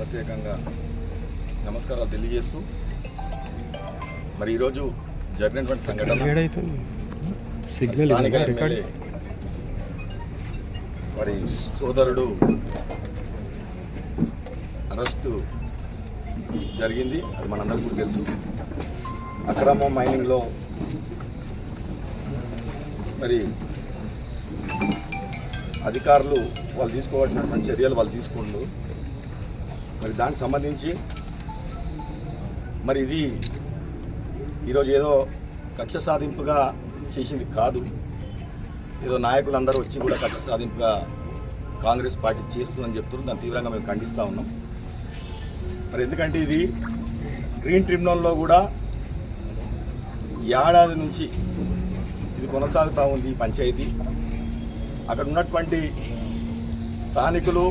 ప్రత్యేకంగా నమస్కారాలు తెలియజేస్తూ మరి ఈరోజు జరిగినటువంటి సంఘటన మరి సోదరుడు అరెస్టు జరిగింది అది మనందరికీ కూడా తెలుసు. అక్రమ మైనింగ్లో మరి అధికారులు వాళ్ళు తీసుకోవాల్సినటువంటి చర్యలు వాళ్ళు తీసుకుంటూ మరి దానికి సంబంధించి మరి ఇది ఈరోజు ఏదో కక్ష సాధింపుగా చేసింది కాదు. ఏదో నాయకులందరూ వచ్చి కూడా కక్ష సాధింపుగా కాంగ్రెస్ పార్టీ చేస్తుందని చెప్తున్నారు. దాన్ని తీవ్రంగా మేము ఖండిస్తూ ఉన్నాం. మరి ఎందుకంటే ఇది గ్రీన్ ట్రిబ్యునల్లో కూడా ఏడాది నుంచి ఇది కొనసాగుతూ ఉంది ఈ పంచాయతీ. అక్కడ ఉన్నటువంటి స్థానికులు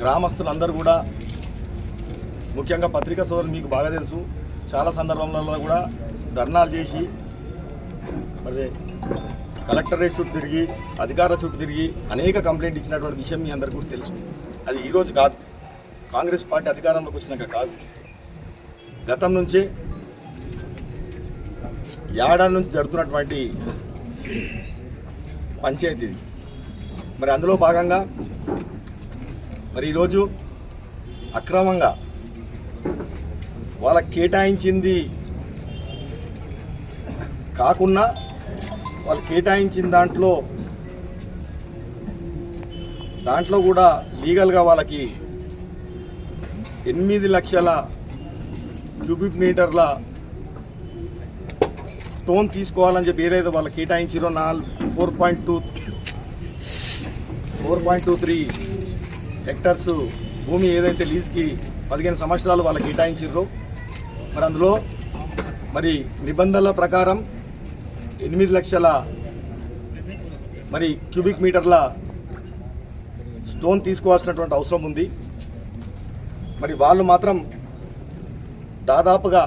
గ్రామస్తులందరూ కూడా ముఖ్యంగా పత్రికా సోదరులు మీకు బాగా తెలుసు. చాలా సందర్భంలో కూడా ధర్నాలు చేసి మరి కలెక్టరేట్ చుట్టూ తిరిగి అధికార చుట్టూ తిరిగి అనేక కంప్లైంట్ ఇచ్చినటువంటి విషయం మీ అందరికీ కూడా తెలుసు. అది ఈరోజు కాదు. కాంగ్రెస్ పార్టీ అధికారంలోకి వచ్చినాక కాదు. గతం నుంచి ఏడాది నుంచి జరుగుతున్నటువంటి పంచాయతీ మరి అందులో భాగంగా మరి ఈరోజు అక్రమంగా వాళ్ళకి కేటాయించింది కాకుండా వాళ్ళు కేటాయించిన దాంట్లో దాంట్లో కూడా లీగల్గా వాళ్ళకి ఎనిమిది లక్షల క్యూబిక్ మీటర్ల స్టోన్ తీసుకోవాలని చెప్పి ఏదైతే వాళ్ళు కేటాయించారో నాలుగు four point two four point two three hectares భూమి ఏదైతే లీజ్కి పదిహేను సంవత్సరాలు వాళ్ళకి కేటాయించారు మరి అందులో మరి నిబంధనల ప్రకారం ఎనిమిది లక్షల మరి క్యూబిక్ మీటర్ల స్టోన్ తీసుకోవాల్సినటువంటి అవసరం ఉంది. మరి వాళ్ళు మాత్రం దాదాపుగా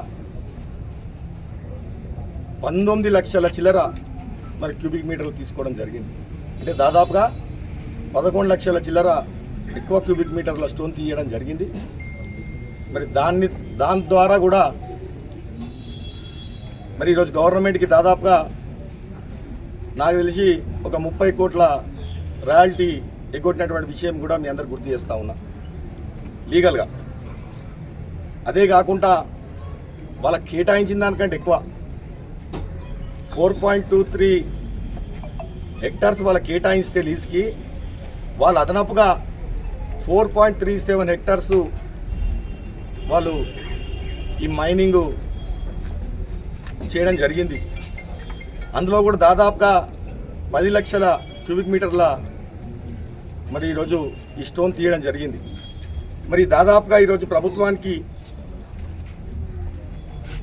పంతొమ్మిది లక్షల చిల్లర మరి క్యూబిక్ మీటర్లు తీసుకోవడం జరిగింది. అంటే దాదాపుగా పదకొండు లక్షల చిల్లర ఎక్కువ క్యూబిక్ మీటర్ల స్టోన్ తీయడం జరిగింది. మరి దాన్ని దాని ద్వారా కూడా మరి ఈరోజు గవర్నమెంట్కి దాదాపుగా నాకు తెలిసి ఒక ముప్పై కోట్ల రాయల్టీ ఎగ్గొట్టినటువంటి విషయం కూడా మీ అందరు గుర్తు చేస్తూ ఉన్నా. లీగల్గా. అదే కాకుండా వాళ్ళకి కేటాయించిన దానికంటే ఎక్కువ. Four point two three hectares వాళ్ళకి కేటాయిస్తే లీజ్కి వాళ్ళు అదనపుగా four point three seven hectares వాళ్ళు ఈ మైనింగ్ చేయడం జరిగింది. అందులో కూడా దాదాపుగా పది లక్షల క్యూబిక్ మీటర్ల మరి ఈరోజు ఈ స్టోన్ తీయడం జరిగింది. మరి దాదాపుగా ఈరోజు ప్రభుత్వానికి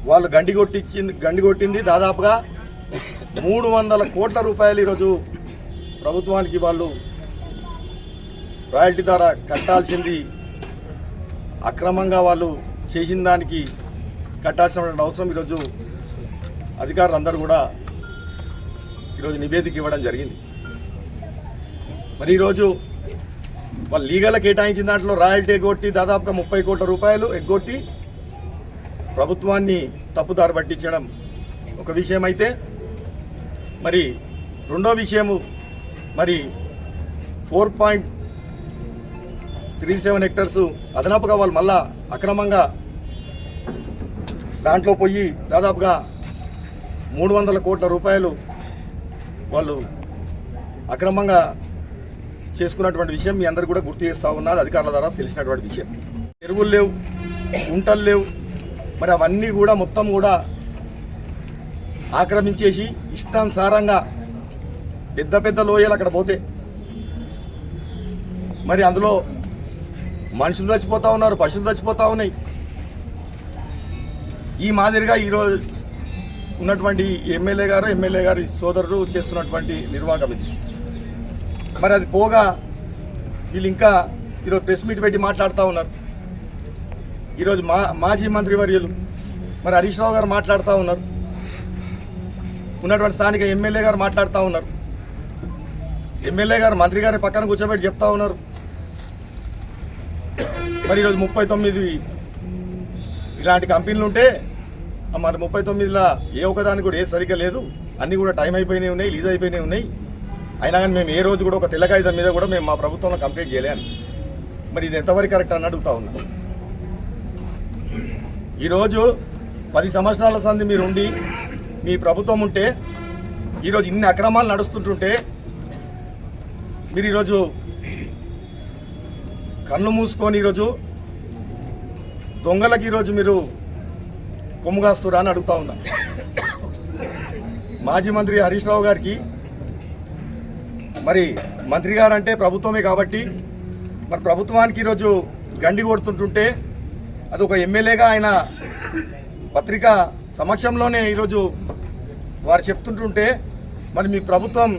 వాళ్ళు గండి కొట్టించింది గండి కొట్టింది. దాదాపుగా మూడు వందల కోట్ల రూపాయలు ఈరోజు ప్రభుత్వానికి వాళ్ళు రాయల్టీ ద్వారా కట్టాల్సింది అక్రమంగా వాళ్ళు చేసిన దానికి కట్టాల్సినటువంటి అవసరం ఈరోజు అధికారులందరూ కూడా ఈరోజు నివేదిక ఇవ్వడం జరిగింది. మరి ఈరోజు వాళ్ళు లీగల్ కేటాయించిన దాంట్లో రాయల్టీ ఎగ్గొట్టి దాదాపుగా ముప్పై కోట్ల రూపాయలు ఎగ్గొట్టి ప్రభుత్వాన్ని తప్పుదారి పట్టించడం ఒక విషయం అయితే మరి రెండో విషయము మరి four point three seven hectares అదనపుగా వాళ్ళు మళ్ళా అక్రమంగా దాంట్లో పోయి దాదాపుగా మూడు వందల కోట్ల రూపాయలు వాళ్ళు అక్రమంగా చేసుకున్నటువంటి విషయం మీ అందరు కూడా గుర్తు చేస్తూ ఉన్నది అధికారుల ద్వారా తెలిసినటువంటి విషయం. ఎరువులు లేవు గుంటలు లేవు మరి అవన్నీ కూడా మొత్తం కూడా ఆక్రమించేసి ఇష్టానుసారంగా పెద్ద పెద్ద లోయలు అక్కడ పోతే మరి అందులో మనుషులు చచ్చిపోతూ ఉన్నారు పశువులు చచ్చిపోతూ ఉన్నాయి. ఈ మాదిరిగా ఈరోజు ఉన్నటువంటి ఎమ్మెల్యే గారు ఎమ్మెల్యే గారి సోదరుడు చేస్తున్నటువంటి నిర్వాహకం ఇది. మరి అది పోగా వీళ్ళు ఇంకా ఈరోజు ప్రెస్ మీట్ పెట్టి మాట్లాడుతూ ఉన్నారు. ఈరోజు మా మాజీ మంత్రి వర్యులు మరి హరీష్ రావు గారు మాట్లాడుతూ ఉన్నారు. ఉన్నటువంటి స్థానిక ఎమ్మెల్యే గారు మాట్లాడుతూ ఉన్నారు. ఎమ్మెల్యే గారు మంత్రి గారి పక్కన కూర్చోబెట్టి చెప్తా ఉన్నారు. మరి ఈరోజు ముప్పై తొమ్మిది ఇలాంటి కంపెనీలు ఉంటే మరి ముప్పై తొమ్మిదిలో ఏ ఒకదాని కూడా ఏ సరిగ్గా లేదు. అన్నీ కూడా టైం అయిపోయినాయి ఉన్నాయి లీజ్ అయిపోయినాయి ఉన్నాయి. అయినా కానీ మేము ఏ రోజు కూడా ఒక తెల్లకాగితం మీద కూడా మేము మా ప్రభుత్వంలో కంప్లీట్ చేయలేము మరి ఇది ఎంతవరకు కరెక్ట్ అని అడుగుతా ఉన్నా. ఈరోజు పది సంవత్సరాల సంది మీరు ఉండి మీ ప్రభుత్వం ఉంటే ఈరోజు ఇన్ని అక్రమాలు నడుస్తుంటుంటే మీరు ఈరోజు కన్ను మూసుకొని ఈరోజు దొంగలకి ఈరోజు మీరు కొమ్ముగాస్తురా అని అడుగుతా ఉన్నా. మాజీ మంత్రి హరీష్ రావు గారికి మరి మంత్రి గారు అంటే ప్రభుత్వమే కాబట్టి మరి ప్రభుత్వానికి ఈరోజు గండి కొడుతుంటుంటే అది ఒక ఎమ్మెల్యేగా ఆయన పత్రిక సమక్షంలోనే ఈరోజు వారు చెప్తుంటుంటే మరి మీ ప్రభుత్వం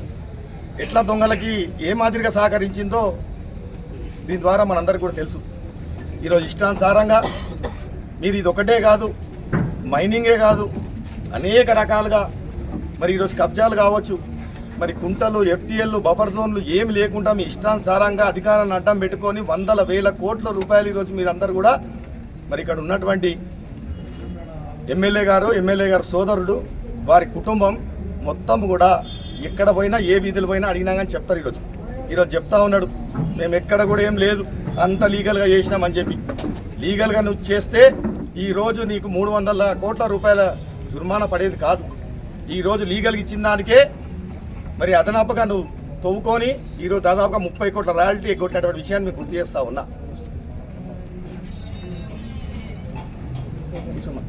ఎట్లా దొంగలకి ఏ మాదిరిగా సహకరించిందో దీని ద్వారా మనందరికీ కూడా తెలుసు. ఈరోజు ఇష్టానుసారంగా మీరు ఇది ఒకటే కాదు మైనింగే కాదు అనేక రకాలుగా మరి ఈరోజు కబ్జాలు కావచ్చు. మరి కుంటలు ఎఫ్టీఎల్లు బఫర్ జోన్లు ఏమి లేకుండా మీ ఇష్టానుసారంగా అధికారాన్ని అడ్డం పెట్టుకొని వందల వేల కోట్ల రూపాయలు ఈరోజు మీరందరూ కూడా మరి ఇక్కడ ఉన్నటువంటి ఎమ్మెల్యే గారు ఎమ్మెల్యే గారు సోదరుడు వారి కుటుంబం మొత్తం కూడా ఎక్కడ పోయినా ఏ వీధులు పోయినా అడిగినా కానీ చెప్తారు ఈరోజు. ఈరోజు చెప్తా ఉన్నాడు మేము ఎక్కడ కూడా ఏం లేదు అంత లీగల్గా చేసినామని చెప్పి. లీగల్గా నువ్వు చేస్తే ఈరోజు నీకు మూడు వందల కోట్ల రూపాయల జుర్మానా పడేది కాదు. ఈరోజు లీగల్గా ఇచ్చిన దానికే మరి అదనపుగా నువ్వు తవ్వుకొని ఈరోజు దాదాపుగా ముప్పై కోట్ల రాయల్టీ ఎగ్గొట్టినటువంటి విషయాన్ని మీకు గుర్తు చేస్తా ఉన్నా. కూర్చోమ్మా.